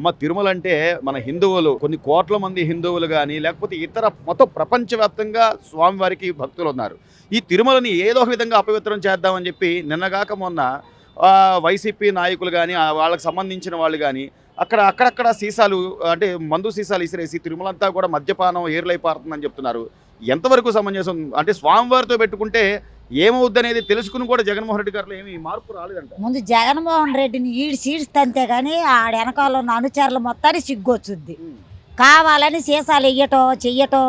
అమ్మ తిరుమల అంటే మన హిందువులు కొన్ని కోట్ల మంది హిందువులు కానీ లేకపోతే ఇతర మొత్తం ప్రపంచవ్యాప్తంగా స్వామివారికి భక్తులు ఉన్నారు ఈ తిరుమలని ఏదో ఒక విధంగా అపవిత్రం చేద్దామని చెప్పి నిన్నగాక మొన్న వైసీపీ నాయకులు కానీ వాళ్ళకి సంబంధించిన వాళ్ళు కానీ అక్కడ అక్కడక్కడ సీసాలు అంటే మందు సీసాలు ఇసిరేసి తిరుమలంతా కూడా మద్యపానం ఏర్లైపారుతుందని చెప్తున్నారు. ఎంతవరకు సమంజసం? అంటే స్వామివారితో పెట్టుకుంటే ఏమవుద్ది అనేది తెలుసుకుని కూడా జగన్మోహన్ రెడ్డి గారిలో ఏమి మార్పు రాలేదంట. ముందు జగన్మోహన్ రెడ్డిని ఈడు సీడ్స్తంతే కానీ ఆడ వెనకాల ఉన్న అనుచరులు మొత్తాన్ని సిగ్గొచ్చుద్ది. కావాలని సీసాలు వెయ్యటం చెయ్యటం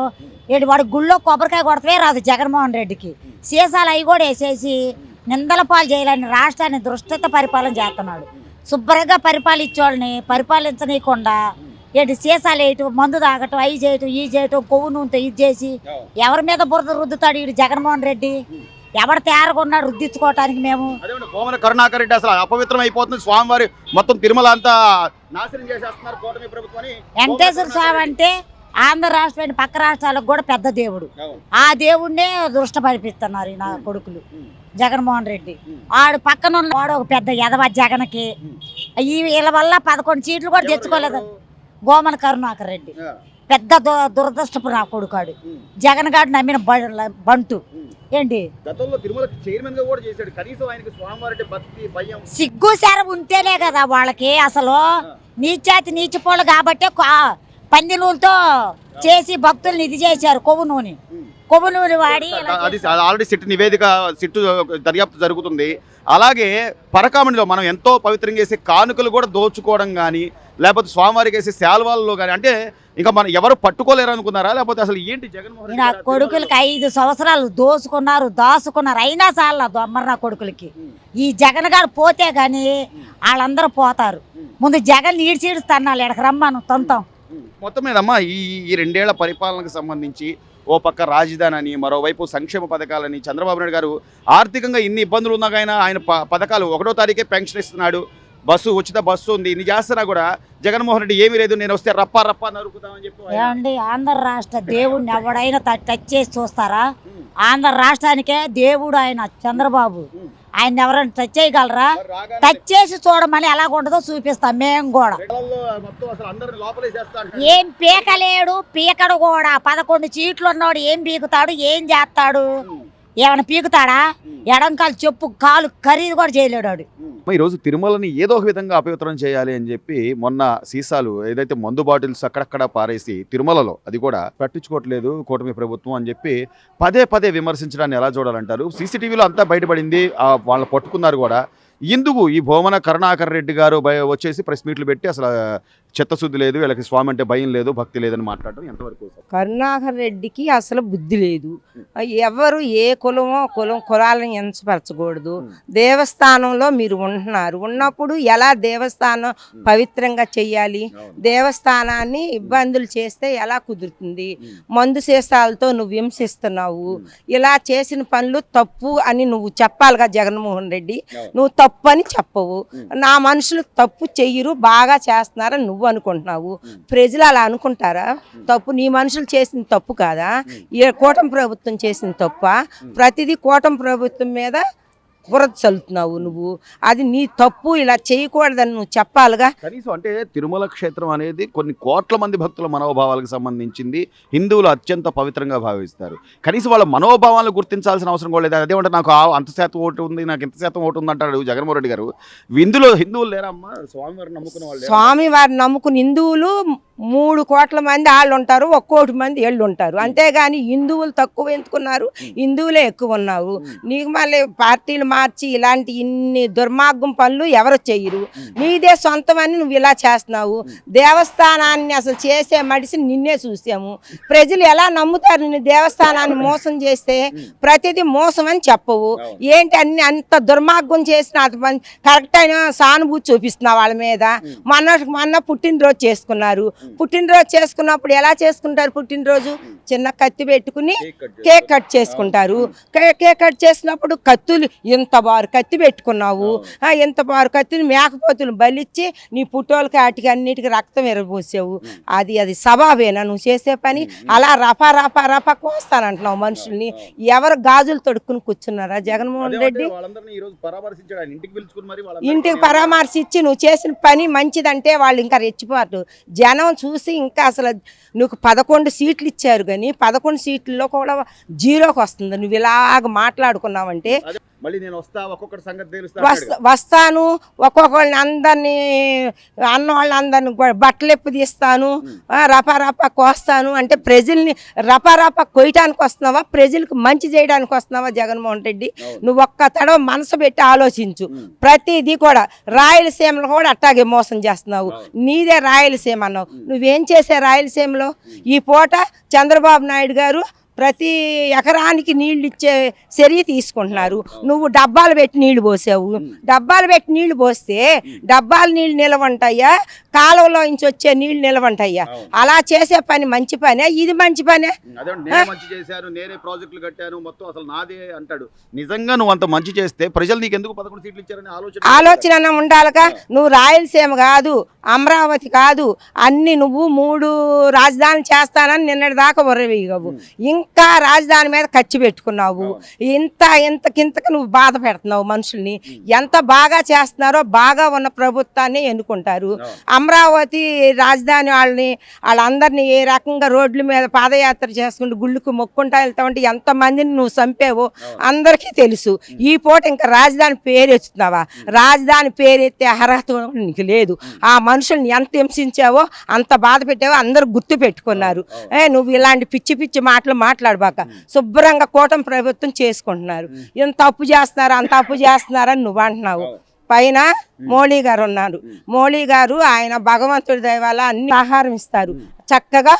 ఏడు వాడు గుళ్ళో కొబ్బరికాయ కొడతమే రాదు జగన్మోహన్ రెడ్డికి. సీసాలు అవి కూడా వేసేసి నిందల పాలు చేయాలని రాష్ట్రాన్ని దృష్టత పరిపాలన చేస్తున్నాడు. శుభ్రంగా పరిపాలించేవాళ్ళని పరిపాలించనీయకుండా ఏంటి సీసాలు వేయటం మందు తాగటం అవి చేయటం ఈ చేయటం కొవ్వు నూనెతో ఇది చేసి ఎవరి మీద బురద రుద్దుతాడు ఈడు జగన్మోహన్ రెడ్డి? ఎవడు తేరగొన్నాడు రుద్దించుకోవటానికి మేము. భూమన కరుణాకర్ రెడ్డి అసలు అపవిత్రం అయిపోతుంది. స్వామివారి మొత్తం తిరుమల అంతా నాశనం చేసేస్తున్నారు కూటమి ప్రభుత్వం అని వెంకటేశ్వర స్వామి అంటే ఆంధ్ర రాష్ట్రాన్ని పక్క రాష్ట్రాలకు కూడా పెద్ద దేవుడు. ఆ దేవుడినే దృష్ట పరిపిస్తున్నారు ఈ నా కొడుకులు. జగన్మోహన్ రెడ్డి. ఆడు పక్కన వాడు ఒక పెద్ద ఎదవ జగన్కి. ఈ వీళ్ళ వల్ల పదకొండు సీట్లు కూడా తెచ్చుకోలేదు. గోమన కరుణాకర్ రెడ్డి. పెద్ద దు- దురదృష్టపు నా కొడుకాడు. జగన్ గారు నమ్మిన బంటు. ఏంటి? సిగ్గు శరం ఉంటేనే కదా వాళ్ళకి అసలు. నీచాతి నీచిపోళ్ళు కాబట్టి పందినూలతో చేసి భక్తుల్ని ఇది చేశారు కొవ్వు నూనె. కొవ్వు నూనె వాడి అది ఆల్రెడీ సిట్ నివేదిక సిట్ దర్యాప్తు జరుగుతుంది. అలాగే పరకామణిలో మనం ఎంతో పవిత్రంగా చేసే కానుకలు కూడా దోచుకోవడం కానీ లేకపోతే స్వామివారికి వేసే శాల్వాలలో కానీ అంటే ఇంకా మనం ఎవరు పట్టుకోలేరు అనుకున్నారా? లేకపోతే అసలు ఏంటి జగన్మోహన్ నా కొడుకులకి ఐదు సంవత్సరాలు దోసుకున్నారు దాసుకున్నారు అయినా చాలా దొమ్మరు నా కొడుకులకి. ఈ జగన్ గారు పోతే గాని వాళ్ళందరూ పోతారు. ముందు జగన్ నీడ్చీడుస్తాను ఎక్కడికి రమ్మాను తొంతం. మొత్తం మీద అమ్మా ఈ ఈ రెండేళ్ళ పరిపాలనకు సంబంధించి ఓ పక్క రాజధాని అని మరోవైపు సంక్షేమ పథకాలని చంద్రబాబు నాయుడు గారు ఆర్థికంగా ఇన్ని ఇబ్బందులు ఉన్నాక ఆయన ఆయన ప- పథకాలు ఒకటో తారీఖే పెన్షన్ ఇస్తున్నాడు. బస్సు ఉచిత బస్సు ఉంది ఇన్ని చేస్తున్నా కూడా జగన్మోహన్ రెడ్డి ఏమీ లేదు నేను వస్తే రప్పా రప్పా నరుకుతామని చెప్పి ఏమండి ఆంధ్ర రాష్ట్ర దేవుడిని ఎవడైనా టచ్ చేసి చూస్తారా? ఆంధ్ర రాష్ట్రానికే దేవుడు ఆయన చంద్రబాబు. ఆయన ఎవరైనా టచ్ చేయగలరా? టచ్ చేసి చూడమని ఎలా ఉండదో చూపిస్తాం మేము కూడా. ఏం పీకలేడు పీకడు కూడా. పదకొండు సీట్లు ఉన్నవాడు ఏం పీకుతాడు ఏం చేస్తాడు? ఏమైనా పీకుతాడా? ఎడంకాలు చెప్పు కాలు ఖరీదు కూడా చేయలేడు వాడు. ఈ రోజు తిరుమలని ఏదో ఒక విధంగా అపవిత్రం చేయాలి అని చెప్పి మొన్న సీసాలు ఏదైతే మందు బాటిల్స్ అక్కడక్కడ పారేసి తిరుమలలో అది కూడా పట్టించుకోవట్లేదు కూటమి ప్రభుత్వం అని చెప్పి పదే పదే విమర్శించడాన్ని ఎలా చూడాలంటారు? సీసీటీవీలో అంతా బయటపడింది ఆ వాళ్ళని పట్టుకున్నారు కూడా. ఎందుకు ఈ భువన కరుణాకర్ రెడ్డి గారు వచ్చేసి ప్రెస్ మీట్లు పెట్టి అసలు చిత్తశుద్ధి లేదు వీళ్ళకి స్వామి అంటే భయం లేదు భక్తి లేదని మాట్లాడడం ఎంతవరకు? కరుణాకర్ రెడ్డికి అసలు బుద్ధి లేదు. ఎవరు ఏ కులమో కులం కులాలను ఎంచపరచకూడదు. దేవస్థానంలో మీరు ఉంటున్నారు. ఉన్నప్పుడు ఎలా దేవస్థానం పవిత్రంగా చెయ్యాలి దేవస్థానాన్ని ఇబ్బందులు చేస్తే ఎలా కుదురుతుంది? మందు సీసాలతో నువ్వు హింసిస్తున్నావు. ఇలా చేసిన పనులు తప్పు అని నువ్వు చెప్పాలిగా జగన్మోహన్ రెడ్డి. నువ్వు తప్పు అని చెప్పవు నా మనుషులు తప్పు చెయ్యరు బాగా చేస్తున్నారని నువ్వు అనుకుంటున్నావు? ప్రజలు అలా అనుకుంటారా? తప్పు నీ మనుషులు చేసిన తప్పు కాదా? ఏ కూటమి ప్రభుత్వం చేసిన తప్ప? ప్రతిదీ కూటమి ప్రభుత్వం మీద బురద చల్లుతున్నావు నువ్వు. అది నీ తప్పు ఇలా చేయకూడదని నువ్వు చెప్పాలిగా? కనీసం అంటే తిరుమల క్షేత్రం అనేది కొన్ని కోట్ల మంది భక్తుల మనోభావాలకు సంబంధించింది. హిందువులు అత్యంత పవిత్రంగా భావిస్తారు. కనీసం వాళ్ళ మనోభావాలను గుర్తించాల్సిన అవసరం కూడా లేదు. అదేమంటే నాకు అంత శాతం ఓటు ఉంది నాకు ఇంత శాతం ఓటు ఉంది అంటాడు జగన్మోహన్ రెడ్డి గారు. ఇందులో హిందువులు లేరా అమ్మా స్వామివారిని నమ్ముకున్న వాళ్ళు లేరా? స్వామి వారిని నమ్ముకుని హిందువులు మూడు కోట్ల మంది వాళ్ళు ఉంటారు ఒక్క కోటి మంది ఏళ్ళు ఉంటారు అంతేగాని హిందువులు తక్కువ ఎందుకున్నారు? హిందువులే ఎక్కువ ఉన్నారు. నీకు మళ్ళీ పార్టీలు మార్చి ఇలాంటి ఇన్ని దుర్మార్గం పనులు ఎవరు చెయ్యరు నీదే సొంతమని నువ్వు ఇలా చేస్తున్నావు. దేవస్థానాన్ని అసలు చేసే మడిసి నిన్నే చూసాము. ప్రజలు ఎలా నమ్ముతారు? నిన్ను దేవస్థానాన్ని మోసం చేస్తే ప్రతిదీ మోసం అని చెప్పవు ఏంటి అన్ని అంత దుర్మార్గం చేసిన అది కరెక్ట్ అయిన సానుభూతి చూపిస్తున్నావు వాళ్ళ మీద. మొన్న మొన్న పుట్టినరోజు చేసుకున్నారు. పుట్టినరోజు చేసుకున్నప్పుడు ఎలా చేసుకుంటారు పుట్టినరోజు? చిన్న కత్తి పెట్టుకుని కేక్ కట్ చేసుకుంటారు. కేక్ కట్ చేసినప్పుడు కత్తులు ఇంత బారు కత్తి పెట్టుకున్నావు? ఇంత బారు కత్తిని మేకపోతులు బలిచ్చి నీ పుట్టోలకి వాటికి అన్నిటికి రక్తం ఎరబోసావు. అది అది సబాబేనా? నువ్వు చేసే పని అలా రపా రపా రపా కోస్తానంటున్నావు మనుషుల్ని. ఎవరు గాజులు తొడుక్కుని కూర్చున్నారా? జగన్మోహన్ రెడ్డి? ఇంటికి పరామర్శించి నువ్వు చేసిన పని మంచిదంటే వాళ్ళు ఇంకా రెచ్చిపోతారు. జనం చూసి ఇంకా అసలు నువ్వు పదకొండు సీట్లు ఇచ్చారు కానీ పదకొండు సీట్లలో కూడా జీరోకి వస్తుంది. నువ్వు ఇలాగ మాట్లాడుకున్నావంటే మళ్ళీ నేను వస్తా ఒక్కొక్కటి సంగతి తెలుస్తా. వస్తాను ఒక్కొక్కళ్ళని అందరినీ అన్న వాళ్ళని అందరిని బట్టలు ఎప్పు తీస్తాను ఆ, రపా రపా కోస్తాను. అంటే ప్రజల్ని రపా రపా కొయ్యటానికి వస్తున్నావా ప్రజలకు మంచి చేయడానికి వస్తున్నావా జగన్మోహన్ రెడ్డి. నువ్వు ఒక్క తడవ మనసు పెట్టి ఆలోచించు. ప్రతిదీ కూడా రాయలసీమలో కూడా అట్టాగే మోసం చేస్తున్నావు. నీదే రాయలసీమ అన్నావు. నువ్వేం చేసే రాయలసీమలో? ఈ పూట చంద్రబాబు నాయుడు గారు ప్రతి ఎకరానికి నీళ్ళు ఇచ్చే చర్య తీసుకుంటున్నారు. నువ్వు డబ్బాలు పెట్టి నీళ్ళు పోసావు. డబ్బాలు పెట్టి నీళ్ళు పోస్తే డబ్బాలు నీళ్ళు నిలవంటాయా కాలువలో నుంచి వచ్చే నీళ్ళు నిలవంటాయా. అలా చేసే పని మంచి పనే? ఇది మంచి పనే? మంచి చేశాను నేనే ప్రాజెక్టులు కట్టాను మొత్తం అసలు నాదే అంటాడు. నిజంగా నువ్వు అంత మంచి చేస్తే ప్రజలు నీకు ఎందుకు పదకొండు సీట్లు ఇచ్చారని ఆలోచన ఆలోచన ఉండాలిగా. నువ్వు రాయలసీమ కాదు అమరావతి కాదు అన్ని నువ్వు మూడు రాజధానులు చేస్తానని నిన్నటి దాకా ఉరవేయగవు ఇంకా రాజధాని మీద ఖర్చు పెట్టుకున్నావు. ఇంత ఇంతకింతకి నువ్వు బాధ పెడుతున్నావు మనుషుల్ని. ఎంత బాగా చేస్తున్నారో బాగా ఉన్న ప్రభుత్వాన్ని ఎన్నుకుంటారు. అమరావతి రాజధాని వాళ్ళని వాళ్ళందరినీ ఏ రకంగా రోడ్ల మీద పాదయాత్ర చేసుకుంటూ గుళ్ళకు మొక్కుంటా వెళ్తా ఉంటే ఎంతమందిని నువ్వు చంపావో అందరికీ తెలుసు. ఈ పూట ఇంకా రాజధాని పేరు ఎత్తుతున్నావా? రాజధాని పేరు ఎత్తే అర్హత నీకు లేదు. ఆ మనుషుల్ని ఎంత హింసించావో అంత బాధ పెట్టావో అందరూ గుర్తు పెట్టుకున్నారు. ఏ నువ్వు ఇలాంటి పిచ్చి పిచ్చి మాటలు మాట్లాడబాక. శుభ్రంగా కూటమి ప్రభుత్వం చేసుకుంటున్నారు. ఇంత తప్పు చేస్తున్నారు అంత తప్పు చేస్తున్నారని నువ్వు అంటున్నావు. పైన మోడీ గారు ఉన్నారు. మోడీ గారు ఆయన భగవంతుడి దయ వల్ల అన్ని ఆహారం ఇస్తారు. చక్కగా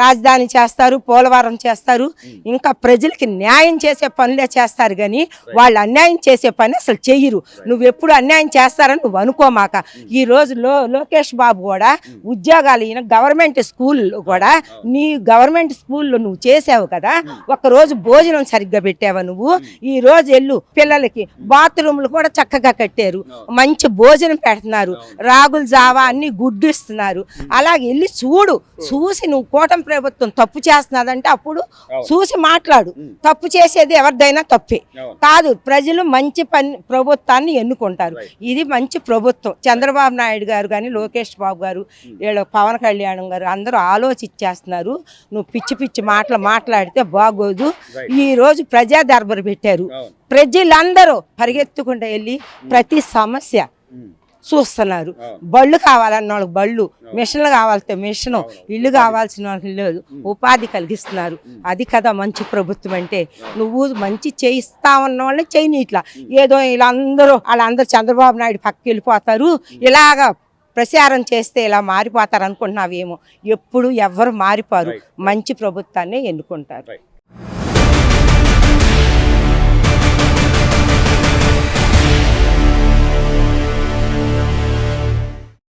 రాజధాని చేస్తారు పోలవరం చేస్తారు. ఇంకా ప్రజలకి న్యాయం చేసే పనులే చేస్తారు కానీ వాళ్ళు అన్యాయం చేసే పని అసలు చెయ్యరు. నువ్వు ఎప్పుడు అన్యాయం చేస్తారని నువ్వు అనుకోమాక. ఈ రోజు లో లోకేష్ బాబు కూడా ఉద్యోగాలు ఈయన గవర్నమెంట్ స్కూల్లో కూడా నీ గవర్నమెంట్ స్కూల్లో నువ్వు చేసావు కదా ఒక రోజు భోజనం సరిగ్గా పెట్టావా నువ్వు? ఈ రోజు వెళ్ళు పిల్లలకి బాత్రూమ్లు కూడా చక్కగా కట్టారు. మంచి భోజనం పెడుతున్నారు. రాగుల జావా అన్ని గుడ్డు ఇస్తున్నారు అలాగే వెళ్ళి చూడు చూసి నువ్వు కూటమి ప్రభుత్వం తప్పు చేస్తున్నదంటే అప్పుడు చూసి మాట్లాడు. తప్పు చేసేది ఎవరిదైనా తప్పే. కాదు ప్రజలు మంచి పని ప్రభుత్వాన్ని ఎన్నుకుంటారు. ఇది మంచి ప్రభుత్వం. చంద్రబాబు నాయుడు గారు కానీ లోకేష్ బాబు గారు వీళ్ళ పవన్ కళ్యాణ్ గారు అందరూ ఆలోచించేస్తున్నారు నువ్వు పిచ్చి పిచ్చి మాటలు మాట్లాడితే బాగోదు. ఈ రోజు ప్రజా దర్బారు పెట్టారు. ప్రజలందరూ పరిగెత్తుకుంటూ వెళ్ళి ప్రతి సమస్య. చూస్తున్నారు. బళ్ళు కావాలన్న వాళ్ళకి బళ్ళు. మిషన్లు కావాలితే మిషన్. ఇల్లు కావాల్సిన వాళ్ళకి ఇల్లు ఉపాధి కలిగిస్తున్నారు. అది కదా మంచి ప్రభుత్వం అంటే. నువ్వు మంచి చేయిస్తా ఉన్న వాళ్ళని చేయనీట్లా. ఏదో ఇలా అందరూ వాళ్ళందరూ చంద్రబాబు నాయుడు పక్కకి వెళ్ళిపోతారు. ఇలాగా ప్రచారం చేస్తే ఇలా మారిపోతారు అనుకుంటున్నావేమో. ఎప్పుడు ఎవ్వరు మారిపోరు. మంచి ప్రభుత్వాన్ని ఎన్నుకుంటారు.